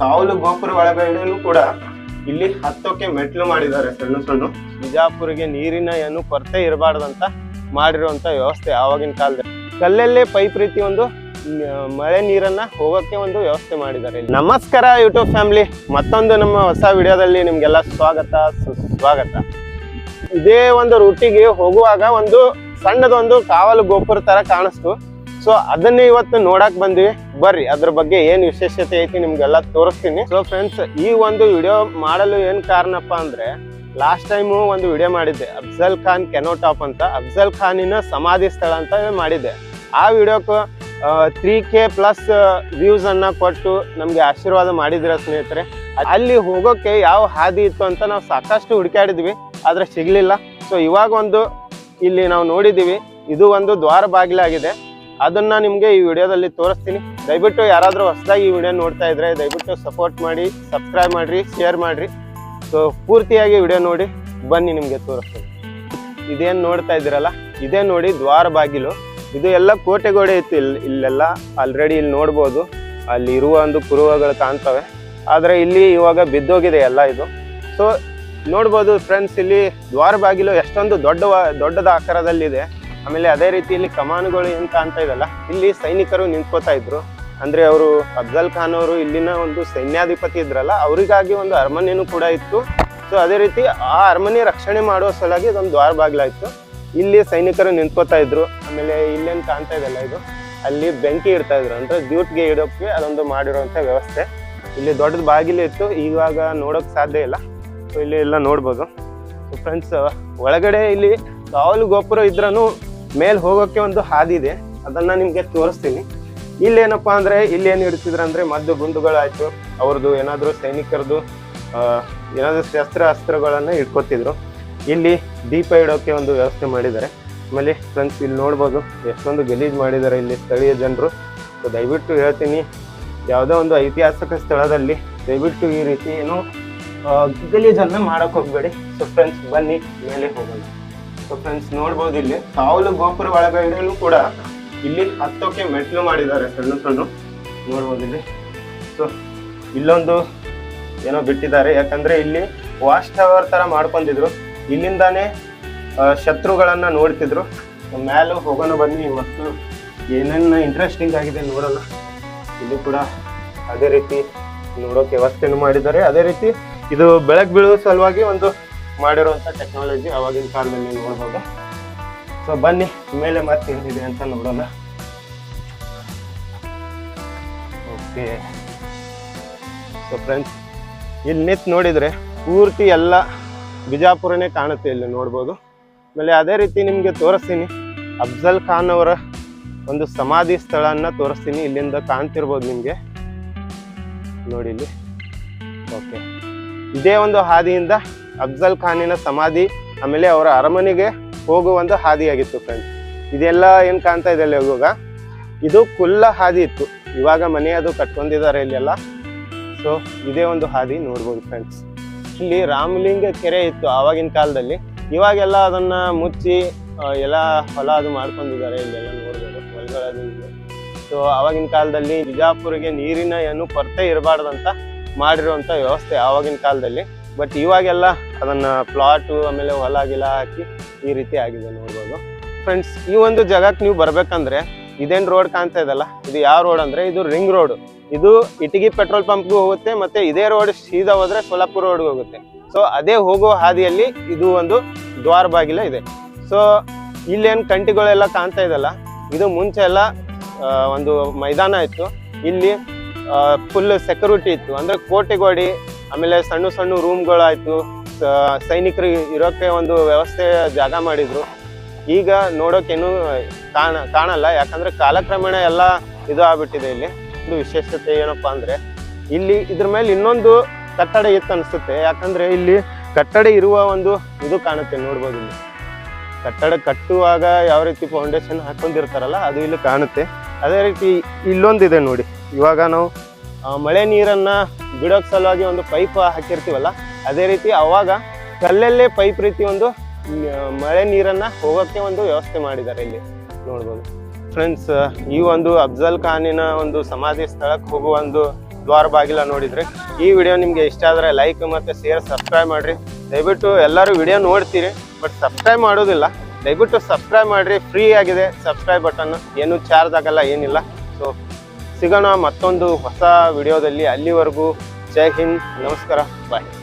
ಕಾವಲು ಗೋಪುರ ಒಳಗಡೆನೂ ಕೂಡ ಇಲ್ಲಿ ಹತ್ತೋಕೆ ಮೆಟ್ಲು ಮಾಡಿದ್ದಾರೆ ಸಣ್ಣ ಸಣ್ಣ. ಬಿಜಾಪುರಿಗೆ ನೀರಿನ ಏನು ಕೊರತೆ ಇರಬಾರ್ದಂತ ಮಾಡಿರುವಂತ ವ್ಯವಸ್ಥೆ ಆವಾಗಿನ ಕಾಲದಲ್ಲಿ. ಕಲ್ಲಲ್ಲೇ ಪೈಪ್ ರೀತಿ ಒಂದು ಮಳೆ ನೀರನ್ನ ಹೋಗೋಕೆ ಒಂದು ವ್ಯವಸ್ಥೆ ಮಾಡಿದ್ದಾರೆ ನಮಸ್ಕಾರ ಯೂಟ್ಯೂಬ್ ಫ್ಯಾಮಿಲಿ ಮತ್ತೊಂದು ನಮ್ಮ ಹೊಸ ವಿಡಿಯೋದಲ್ಲಿ ನಿಮ್ಗೆಲ್ಲ ಸ್ವಾಗತ, ಸುಸ್ವಾಗತ. ಇದೇ ಒಂದು ರೂಟಿಗೆ ಹೋಗುವಾಗ ಒಂದು ಸಣ್ಣದೊಂದು ಕಾವಲು ಗೋಪುರ ತರ ಕಾಣಿಸ್ತು. ಸೊ ಅದನ್ನೇ ಇವತ್ತು ನೋಡಕ್ ಬಂದ್ವಿ. ಬರ್ರಿ, ಅದ್ರ ಬಗ್ಗೆ ಏನ್ ವಿಶೇಷತೆ ಐತಿ ನಿಮ್ಗೆಲ್ಲ ತೋರಿಸ್ತೀನಿ. ಸೊ ಫ್ರೆಂಡ್ಸ್ ಈ ಒಂದು ವಿಡಿಯೋ ಮಾಡಲು ಏನ್ ಕಾರಣಪ್ಪ ಅಂದ್ರೆ ಲಾಸ್ಟ್ ಟೈಮು ಒಂದು ವಿಡಿಯೋ ಮಾಡಿದ್ದೆ, ಅಫ್ಜಲ್ ಖಾನ್ ಕೆನೋಟಾಪ್ ಅಂತ. ಅಫ್ಜಲ್ ಖಾನಿನ ಸಮಾಧಿ ಸ್ಥಳ ಅಂತ ಮಾಡಿದ್ದೆ. ಆ ವಿಡಿಯೋಕ್ಕೂ ತ್ರೀ ಕೆ ಪ್ಲಸ್ ವ್ಯೂಸ್ ಅನ್ನ ಕೊಟ್ಟು ನಮ್ಗೆ ಆಶೀರ್ವಾದ ಮಾಡಿದಿರ ಸ್ನೇಹಿತರೆ. ಅಲ್ಲಿ ಹೋಗೋಕೆ ಯಾವ ಹಾದಿ ಇತ್ತು ಅಂತ ನಾವು ಸಾಕಷ್ಟು ಹುಡುಕಾಡಿದ್ವಿ ಆದ್ರೆ ಸಿಗ್ಲಿಲ್ಲ. ಸೊ ಇವಾಗ ಒಂದು ಇಲ್ಲಿ ನಾವು ನೋಡಿದೀವಿ. ಇದು ಒಂದು ದ್ವಾರ ಬಾಗಿಲಾಗಿದೆ. ಅದನ್ನ ನಿಮ್ಗೆ ಈ ವಿಡಿಯೋದಲ್ಲಿ ತೋರಿಸ್ತೀನಿ. ದಯವಿಟ್ಟು ಯಾರಾದ್ರೂ ಹೊಸದಾಗಿ ಈ ವಿಡಿಯೋ ನೋಡ್ತಾ ಇದ್ರೆ ದಯವಿಟ್ಟು ಸಪೋರ್ಟ್ ಮಾಡಿ ಸಬ್ಸ್ಕ್ರೈಬ್ ಮಾಡ್ರಿ ಶೇರ್ ಮಾಡ್ರಿ. ಸೊ ಪೂರ್ತಿಯಾಗಿ ವಿಡಿಯೋ ನೋಡಿ ಬನ್ನಿ ನಿಮ್ಗೆ ತೋರಿಸ್ತೀನಿ. ಇದೇನ್ ನೋಡ್ತಾ ಇದ್ದೀರಲ್ಲ? ಇದೇ ನೋಡಿ ದ್ವಾರ ಬಾಗಿಲು. ಇದು ಎಲ್ಲ ಕೋಟೆಗೋಡೆ ಇತ್ತು ಇಲ್ಲಿ ಇಲ್ಲೆಲ್ಲ. ಆಲ್ರೆಡಿ ಇಲ್ಲಿ ನೋಡ್ಬೋದು. ಅಲ್ಲಿ ಇರುವ ಒಂದು ಕುರುವಗಳು ಕಾಣ್ತವೆ. ಆದರೆ ಇಲ್ಲಿ ಇವಾಗ ಬಿದ್ದೋಗಿದೆ ಎಲ್ಲ ಇದು. ಸೊ ನೋಡ್ಬೋದು ಫ್ರೆಂಡ್ಸ್ ಇಲ್ಲಿ ದ್ವಾರ ಬಾಗಿಲು ಎಷ್ಟೊಂದು ದೊಡ್ಡ ದೊಡ್ಡದ ಆಕಾರದಲ್ಲಿದೆ. ಆಮೇಲೆ ಅದೇ ರೀತಿ ಇಲ್ಲಿ ಕಮಾನುಗಳು ಏನು ಕಾಣ್ತಾ ಇದಲ್ಲ ಇಲ್ಲಿ ಸೈನಿಕರು ನಿಂತ್ಕೋತಾ ಇದ್ರು. ಅಂದ್ರೆ ಅವರು ಅಫ್ಜಲ್ ಖಾನ್ ಅವರು ಇಲ್ಲಿನ ಒಂದು ಸೈನ್ಯಾಧಿಪತಿ ಇದ್ರಲ್ಲ, ಅವರಿಗಾಗಿ ಒಂದು ಅರಮನೆನೂ ಕೂಡ ಇತ್ತು. ಸೊ ಅದೇ ರೀತಿ ಆ ಅರಮನೆ ರಕ್ಷಣೆ ಮಾಡುವ ಸಲುವಾಗಿ ಇದೊಂದು ದ್ವಾರ ಬಾಗಿಲಾಯ್ತು. ಇಲ್ಲಿ ಸೈನಿಕರು ನಿಂತ್ಕೋತಾ ಇದ್ರು. ಆಮೇಲೆ ಇಲ್ಲೇನು ಕಾಣ್ತಾ ಇದೆಲ್ಲ ಇದು. ಅಲ್ಲಿ ಬೆಂಕಿ ಇಡ್ತಾ ಇದ್ರು. ಅಂದ್ರೆ ಜ್ಯೂಟ್ಗೆ ಇಡೋಕೆ ಅದೊಂದು ಮಾಡಿರುವಂತ ವ್ಯವಸ್ಥೆ. ಇಲ್ಲಿ ದೊಡ್ಡದ ಬಾಗಿಲು ಇತ್ತು. ಇವಾಗ ನೋಡೋಕ್ ಸಾಧ್ಯ ಇಲ್ಲ. ಸೊ ಇಲ್ಲಿ ಎಲ್ಲ ನೋಡ್ಬೋದು. ಫ್ರೆಂಡ್ಸ್ ಒಳಗಡೆ ಇಲ್ಲಿ ಕಾವಲು ಗೋಪುರ ಇದ್ರೂ ಮೇಲ್ ಹೋಗೋಕೆ ಒಂದು ಹಾದಿ ಇದೆ. ಅದನ್ನ ನಿಮ್ಗೆ ತೋರಿಸ್ತೀನಿ. ಇಲ್ಲಿ ಏನಪ್ಪಾ ಅಂದ್ರೆ ಇಲ್ಲಿ ಏನ್ ಇಡ್ತಿದ್ರು ಅಂದ್ರೆ ಮದ್ದು ಗುಂಡುಗಳಾಯ್ತು. ಅವ್ರದ್ದು ಏನಾದ್ರು ಸೈನಿಕರದು ಆ, ಏನಾದ್ರು ಶಸ್ತ್ರ ಅಸ್ತ್ರಗಳನ್ನ ಇಟ್ಕೋತಿದ್ರು. ಇಲ್ಲಿ ದೀಪ ಇಡೋಕೆ ಒಂದು ವ್ಯವಸ್ಥೆ ಮಾಡಿದ್ದಾರೆ. ಆಮೇಲೆ ಫ್ರೆಂಡ್ಸ್ ಇಲ್ಲಿ ನೋಡ್ಬೋದು ಎಷ್ಟೊಂದು ಗಲೀಜ್ ಮಾಡಿದ್ದಾರೆ ಇಲ್ಲಿ ಸ್ಥಳೀಯ ಜನರು. ಸೊ ದಯವಿಟ್ಟು ಹೇಳ್ತೀನಿ ಯಾವುದೋ ಒಂದು ಐತಿಹಾಸಿಕ ಸ್ಥಳದಲ್ಲಿ ದಯವಿಟ್ಟು ಈ ರೀತಿ ಏನು ಗಲೀಜನ್ನು ಹೋಗಬೇಡಿ ಹೋಗ್ಬೇಡಿ. ಸೊ ಫ್ರೆಂಡ್ಸ್ ಬನ್ನಿ ಮೇಲೆ ಹೋಗೋಣ. ಸೊ ಫ್ರೆಂಡ್ಸ್ ನೋಡ್ಬೋದು ಇಲ್ಲಿ ಕಾವಲು ಗೋಪುರ ಒಳಗಡೆನೂ ಕೂಡ ಇಲ್ಲಿ ಹತ್ತೋಕೆ ಮೆಟ್ಲು ಮಾಡಿದ್ದಾರೆ ಸಣ್ಣ ಸಣ್ಣ ನೋಡ್ಬೋದು ಇಲ್ಲಿ. ಸೊ ಇಲ್ಲೊಂದು ಏನೋ ಬಿಟ್ಟಿದ್ದಾರೆ. ಯಾಕಂದ್ರೆ ಇಲ್ಲಿ ವಾಚ್ ಟವರ್ ತರ ಮಾಡ್ಕೊಂಡಿದ್ರು. ಇಲ್ಲಿಂದಾನೇ ಶತ್ರುಗಳನ್ನ ನೋಡ್ತಿದ್ರು. ಮ್ಯಾಲು ಹೋಗೋಣ ಬನ್ನಿ. ಮತ್ತು ಏನೇನು ಇಂಟ್ರೆಸ್ಟಿಂಗ್ ಆಗಿದೆ ನೋಡೋಣ. ಇಲ್ಲಿ ಕೂಡ ಅದೇ ರೀತಿ ನೋಡೋಕೆ ವ್ಯವಸ್ಥೆನೂ ಮಾಡಿದ್ದಾರೆ. ಅದೇ ರೀತಿ ಇದು ಬೆಳಕು ಬೀಳುವ ಸಲುವಾಗಿ ಒಂದು ಮಾಡಿರುವಂತ ಟೆಕ್ನಾಲಜಿ ಅವಾಗಿನ ಕಾಲದಲ್ಲಿ ನೋಡ್ಬೋದು. ಸೊ ಬನ್ನಿ, ಮೇಲೆ ಮತ್ತೆ ಏನಿದೆ ಅಂತ ನೋಡೋಣ. ಓಕೆ ಸೊ ಫ್ರೆಂಡ್ಸ್ ಇಲ್ಲಿ ನಿಂತು ನೋಡಿದ್ರೆ ಪೂರ್ತಿ ಎಲ್ಲ ಬಿಜಾಪುರನೇ ಕಾಣುತ್ತೆ ಇಲ್ಲಿ ನೋಡ್ಬೋದು. ಆಮೇಲೆ ಅದೇ ರೀತಿ ನಿಮಗೆ ತೋರಿಸ್ತೀನಿ, ಅಫ್ಜಲ್ ಖಾನ್ ಅವರ ಒಂದು ಸಮಾಧಿ ಸ್ಥಳನ ತೋರಿಸ್ತೀನಿ, ಇಲ್ಲಿಂದ ಕಾಣ್ತಿರ್ಬೋದು ನಿಮಗೆ. ನೋಡಿ ಇಲ್ಲಿ. ಓಕೆ ಇದೇ ಒಂದು ಹಾದಿಯಿಂದ ಅಫ್ಜಲ್ ಖಾನಿನ ಸಮಾಧಿ, ಆಮೇಲೆ ಅವರ ಅರಮನೆಗೆ ಹೋಗುವಂತ ಹಾದಿಯಾಗಿತ್ತು ಫ್ರೆಂಡ್ಸ್ ಇದೆಲ್ಲ ಏನ್ ಕಾಣ್ತಾ ಇದೆ ಇವಾಗ ಇದು ಕುಲ್ಲ ಹಾದಿ ಇತ್ತು. ಇವಾಗ ಮನೆ ಅದು ಕಟ್ಕೊಂಡಿದ್ದಾರೆ ಇಲ್ಲೆಲ್ಲ. ಸೊ ಇದೇ ಒಂದು ಹಾದಿ ನೋಡ್ಬೋದು ಫ್ರೆಂಡ್ಸ್ ಇಲ್ಲಿ ರಾಮಲಿಂಗ ಕೆರೆ ಇತ್ತು ಆವಾಗಿನ ಕಾಲದಲ್ಲಿ. ಇವಾಗೆಲ್ಲ ಅದನ್ನ ಮುಚ್ಚಿ ಎಲ್ಲ ಹೊಲ ಅದು ಮಾಡ್ಕೊಂಡಿದ್ದಾರೆ ಇಲ್ಲೆಲ್ಲ ನೋಡ್ಬೋದು ಹೊಲಗಳದು ಇದೆ ಸೊ ಆವಾಗಿನ ಕಾಲದಲ್ಲಿ ಬಿಜಾಪುರಿಗೆ ನೀರಿನ ಏನು ಕೊರತೆ ಇರಬಾರ್ದಂತ ಮಾಡಿರುವಂತ ವ್ಯವಸ್ಥೆ ಆವಾಗಿನ ಕಾಲದಲ್ಲಿ. ಬಟ್ ಇವಾಗೆಲ್ಲ ಅದನ್ನ ಪ್ಲಾಟು ಆಮೇಲೆ ಹೊಲ ಗಿಲ ಹಾಕಿ ಈ ರೀತಿ ಆಗಿದೆ ನೋಡ್ಬೋದು. ಫ್ರೆಂಡ್ಸ್ ಈ ಒಂದು ಜಾಗಕ್ಕೆ ನೀವು ಬರ್ಬೇಕಂದ್ರೆ ಇದೇನ್ ರೋಡ್ ಕಾಣ್ತಾ ಇದಲ್ಲ ಇದು ಯಾವ ರೋಡ್ ಅಂದ್ರೆ ಇದು ರಿಂಗ್ ರೋಡ್ ಇದು ಇಟಗಿ ಪೆಟ್ರೋಲ್ ಪಂಪ್ಗೂ ಹೋಗುತ್ತೆ, ಮತ್ತೆ ಇದೇ ರೋಡ್ ಸೀದಾ ಹೋದ್ರೆ ಸೋಲಾಪುರ ರೋಡ್ಗೆ ಹೋಗುತ್ತೆ. ಸೊ ಅದೇ ಹೋಗೋ ಹಾದಿಯಲ್ಲಿ ಇದು ಒಂದು ದ್ವಾರ ಬಾಗಿಲ ಇದೆ. ಸೊ ಇಲ್ಲೇನು ಕಂಟಿಗಳೆಲ್ಲ ಕಾಣ್ತಾ ಇದಲ್ಲ ಇದು ಮುಂಚೆ ಎಲ್ಲ ಒಂದು ಮೈದಾನ ಇತ್ತು. ಇಲ್ಲಿ ಫುಲ್ ಸೆಕ್ಯೂರಿಟಿ ಇತ್ತು. ಅಂದ್ರೆ ಕೋಟೆಗೋಡಿ ಆಮೇಲೆ ಸಣ್ಣ ಸಣ್ಣ ರೂಮ್ಗಳಾಯ್ತು ಸೈನಿಕರು ಇರೋಕ್ಕೆ ಒಂದು ವ್ಯವಸ್ಥೆ ಜಾಗ ಮಾಡಿದ್ರು. ಈಗ ನೋಡೋಕೇನು ಕಾಣ, ಕಾಣಲ್ಲ, ಯಾಕಂದ್ರೆ ಕಾಲಕ್ರಮೇಣ ಎಲ್ಲ ಇದು ಆಗ್ಬಿಟ್ಟಿದೆ ಇಲ್ಲಿ. ಒಂದು ವಿಶೇಷತೆ ಏನಪ್ಪಾ ಅಂದ್ರೆ, ಇಲ್ಲಿ ಇದ್ರ ಮೇಲೆ ಇನ್ನೊಂದು ಕಟ್ಟಡ ಇತ್ತು ಅನ್ಸುತ್ತೆ. ಯಾಕಂದ್ರೆ ಇಲ್ಲಿ ಕಟ್ಟಡ ಇರುವ ಒಂದು ಇದು ಕಾಣುತ್ತೆ, ನೋಡ್ಬೋದು ಇಲ್ಲಿ. ಕಟ್ಟಡ ಕಟ್ಟುವಾಗ ಯಾವ ರೀತಿ ಫೌಂಡೇಶನ್ ಹಾಕೊಂಡಿರ್ತಾರಲ್ಲ, ಅದು ಇಲ್ಲಿ ಕಾಣುತ್ತೆ. ಅದೇ ರೀತಿ ಇಲ್ಲೊಂದಿದೆ ನೋಡಿ. ಇವಾಗ ನಾವು ಮಳೆ ನೀರನ್ನ ಬಿಡೋಕ್ ಸಲುವಾಗಿ ಒಂದು ಪೈಪ್ ಹಾಕಿರ್ತೀವಲ್ಲ, ಅದೇ ರೀತಿ ಅವಾಗ ಕಲ್ಲಲ್ಲೇ ಪೈಪ್ ರೀತಿ ಒಂದು ಮಳೆ ನೀರನ್ನ ಹೋಗೋಕೆ ಒಂದು ವ್ಯವಸ್ಥೆ ಮಾಡಿದ್ದಾರೆ ಇಲ್ಲಿ. ನೋಡ್ಬೋದು. ಫ್ರೆಂಡ್ಸ್, ಈ ಒಂದು ಅಫ್ಜಲ್ ಖಾನಿನ ಒಂದು ಸಮಾಧಿ ಸ್ಥಳಕ್ಕೆ ಹೋಗುವ ಒಂದು ದ್ವಾರ ಬಾಗಿಲ ನೋಡಿದ್ರೆ ಈ ವಿಡಿಯೋ ನಿಮ್ಗೆ ಇಷ್ಟ ಆದ್ರೆ ಲೈಕ್ ಮತ್ತೆ ಶೇರ್ ಸಬ್ಸ್ಕ್ರೈಬ್ ಮಾಡ್ರಿ. ದಯವಿಟ್ಟು ಎಲ್ಲರೂ ವಿಡಿಯೋ ನೋಡ್ತೀರಿ ಬಟ್ ಸಬ್ಸ್ಕ್ರೈಬ್ ಮಾಡೋದಿಲ್ಲ. ದಯವಿಟ್ಟು ಸಬ್ಸ್ಕ್ರೈಬ್ ಮಾಡ್ರಿ. ಫ್ರೀ ಆಗಿದೆ. ಸಬ್ಸ್ಕ್ರೈಬ್ ಬಟನ್ ಏನು ಚಾರ್ಜ್ ಆಗಲ್ಲ, ಏನಿಲ್ಲ. ಸೊ ಸಿಗೋಣ ಮತ್ತೊಂದು ಹೊಸ ವಿಡಿಯೋದಲ್ಲಿ ಅಲ್ಲಿವರೆಗೂ. ಜೈ ಹಿಂದ್ ನಮಸ್ಕಾರ ಬಾಯ್.